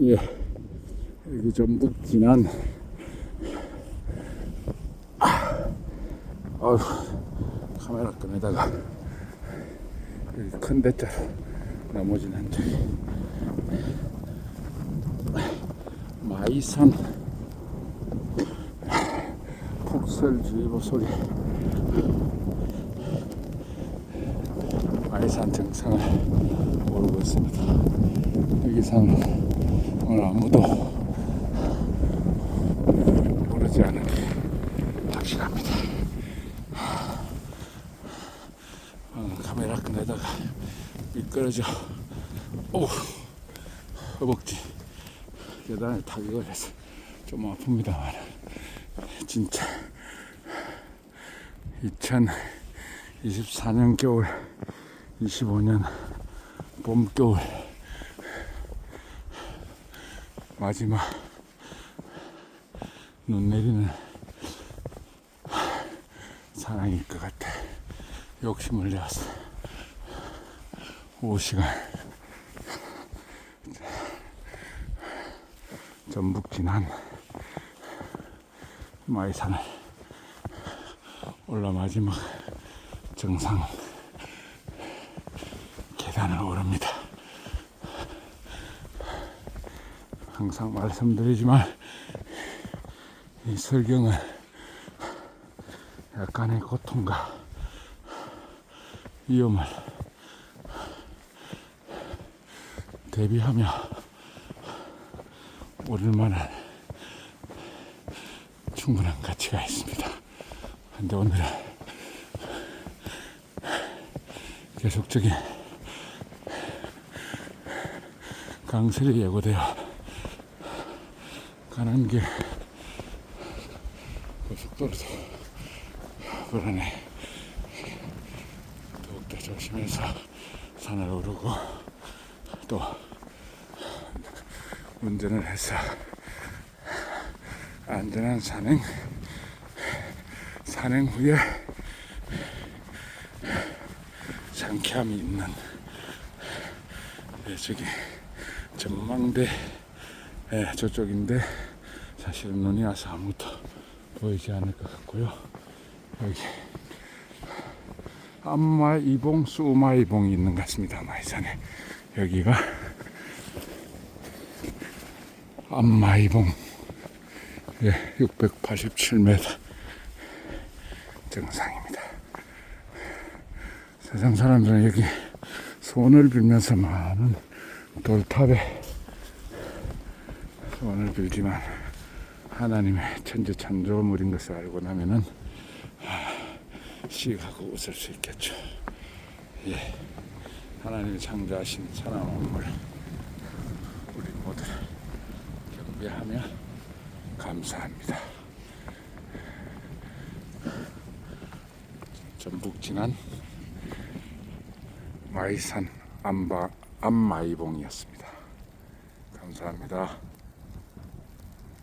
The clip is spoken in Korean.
후에 여기 전북 진안 아휴. 카메라 끄에다가 여기 큰 대자로 넘어진 한 적이 마이산 폭설주의보 소리. 마이산 정상을 오르고 있습니다. 여기 산 오늘 아무도 오르지 않은 게 확실합니다. 어, 카메라 끈에다가 미끄러져. 오 허벅지. 계단을 타격을 해서 좀 아픕니다만 진짜. 2024년 겨울 25년 봄 겨울 마지막 눈 내리는 상황일 것 같아 욕심을 내어서 5시간 전북 진안 마이산을 올라 마지막 정상 계단을 오릅니다. 항상 말씀드리지만 이 설경은 약간의 고통과 위험을 대비하며 오를 만한 충분한 가치가 있습니다. 근데 오늘은 계속적인 강설이 예고되어 가는 길 고속도로도 불안해. 더욱더 조심해서 산을 오르고 또 운전을 해서 안전한 산행 산행 후에 상쾌함이 있는 네, 저기 전망대 네, 저쪽인데 사실은 눈이 와서 아무것도 보이지 않을 것 같고요. 여기 안마이봉 수마이봉이 있는 것 같습니다 마이산에. 여기가 안마이봉. 예, 687m 정상입니다. 세상 사람들은 여기 소원을 빌면서 많은 돌탑에 소원을 빌지만 하나님의 천재 창조물인 것을 알고 나면은 시하고 웃을 수 있겠죠. 예, 하나님이 창조하신 사랑만물 우리 모두 경배하며 감사합니다. 전북 진안 마이산 안바 안마이봉이었습니다. 감사합니다.